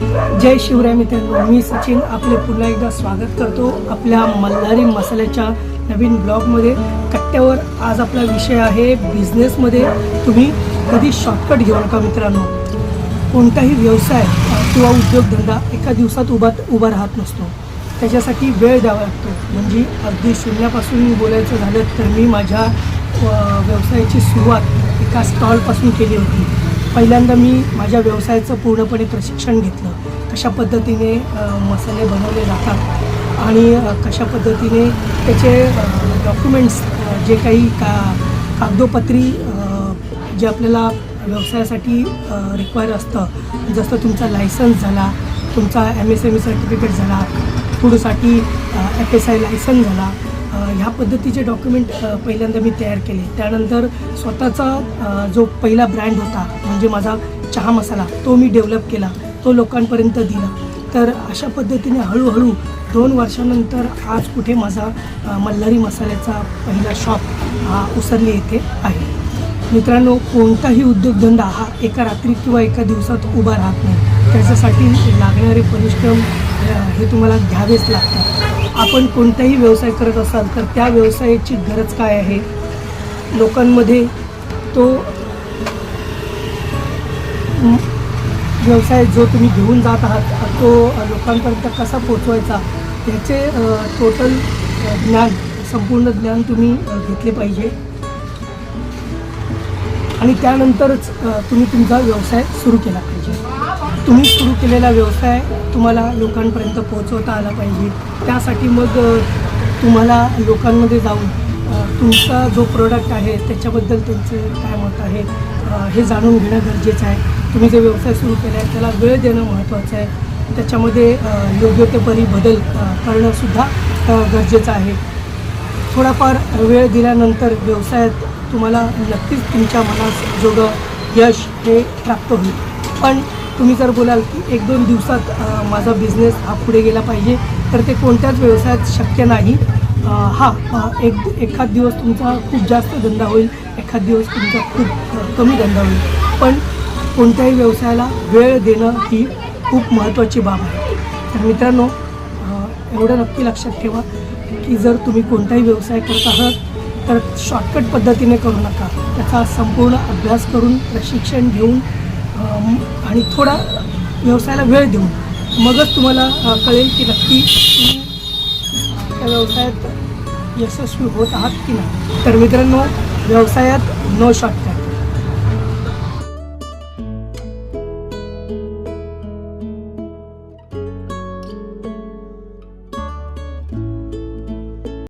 जय शिवराय मित्रांनो मी सचिन आपले पुन्हा एकदा स्वागत करतो आपल्या मल्हारी मसाल्याच्या नवीन ब्लॉगमध्ये. कट्ट्यावर आज आपला विषय आहे बिझनेसमध्ये. तुम्ही कधी शॉर्टकट घेऊ नका मित्रांनो. कोणताही व्यवसाय किंवा उद्योगधंदा एका दिवसात उभा उभा राहत नसतो. त्याच्यासाठी वेळ द्यावा लागतो. म्हणजे अगदी शून्यापासून बोलायचं झालं तर मी माझ्या व्यवसायाची सुरुवात एका स्टॉलपासून केली होती. पहिल्यांदा मी माझ्या व्यवसायाचं पूर्णपणे प्रशिक्षण घेतलं. कशा पद्धतीने मसाले बनवले जातात आणि कशा पद्धतीने त्याचे डॉक्युमेंट्स जे काही का कागदोपत्री जे आपल्याला व्यवसायासाठी रिक्वायर असतं. जसं तुमचा लायसन्स झाला तुमचा M S M E certificate झाला फूडसाठी एफ एस आय लायसन्स झाला ह्या पद्धतीचे डॉक्युमेंट पहिल्यांदा मी तयार केले. त्यानंतर स्वतःचा जो पहिला ब्रँड होता म्हणजे माझा चहा मसाला तो मी डेव्हलप केला. तो लोकांपर्यंत दिला. तर अशा पद्धतीने हळूहळू दोन वर्षानंतर आज कुठे माझा मल्हारी मसाल्याचा पहिला शॉप हा उसरली येथे आहे. मित्रांनो कोणताही उद्योगधंदा हा एका रात्री किंवा एका दिवसात उभा राहत नाही. त्याच्यासाठी लागणारे परिश्रम हे तुम्हाला घ्यावेच लागतात. आपण कोणताही व्यवसाय करत असाल तर त्या व्यवसायाची गरज काय आहे? लोकांमध्ये तो व्यवसाय जो तुम्ही घेऊन जात आहात तो लोकांपर्यंत कसा पोचवायचा याचे टोटल ज्ञान संपूर्ण ज्ञान तुम्ही घेतले पाहिजे. आणि त्यानंतरच तुम्ही तुमचा व्यवसाय सुरू केला पाहिजे. तुम्ही सुरू केलेला व्यवसाय तुम्हाला लोकांपर्यंत पोहोचवता आला पाहिजे. त्यासाठी मग तुम्हाला लोकांमध्ये जाऊन तुमचा जो प्रोडक्ट आहे त्याच्याबद्दल तुमचं काय मत आहे हे जाणून घेणं गरजेचं आहे. तुम्ही जो व्यवसाय सुरू केला आहे त्याला वेळ देणं महत्त्वाचं आहे. त्याच्यामध्ये योग्य ते परी बदल करणंसुद्धा गरजेचं आहे. थोडाफार वेळ दिल्यानंतर व्यवसायात तुम्हाला नक्कीच तुमच्या मनास जोगं यश हे प्राप्त होईल. पण तुम्ही जर बोलाल की एक दोन दिवसात माझा बिझनेस हा पुढे गेला पाहिजे तर ते कोणत्याच व्यवसायात शक्य नाही. हा एक एखाद दिवस तुमचा खूप जास्त धंदा होईल एखाद दिवस तुमचा खूप कमी धंदा होईल. पण कोणत्याही व्यवसायाला वेळ देणं ही खूप महत्त्वाची बाब आहे. तर मित्रांनो एवढं नक्की लक्षात ठेवा की जर तुम्ही कोणताही व्यवसाय करत आहात तर शॉर्टकट पद्धतीने करू नका. त्याचा संपूर्ण अभ्यास करून प्रशिक्षण घेऊन आणि थोडा व्यवसायाला वेळ देऊन. मगच तुम्हाला कळेल की नक्की तुम्ही त्या व्यवसायात यशस्वी होत आहात की नाही. तर मित्रांनो व्यवसायात नो शॉर्टकट.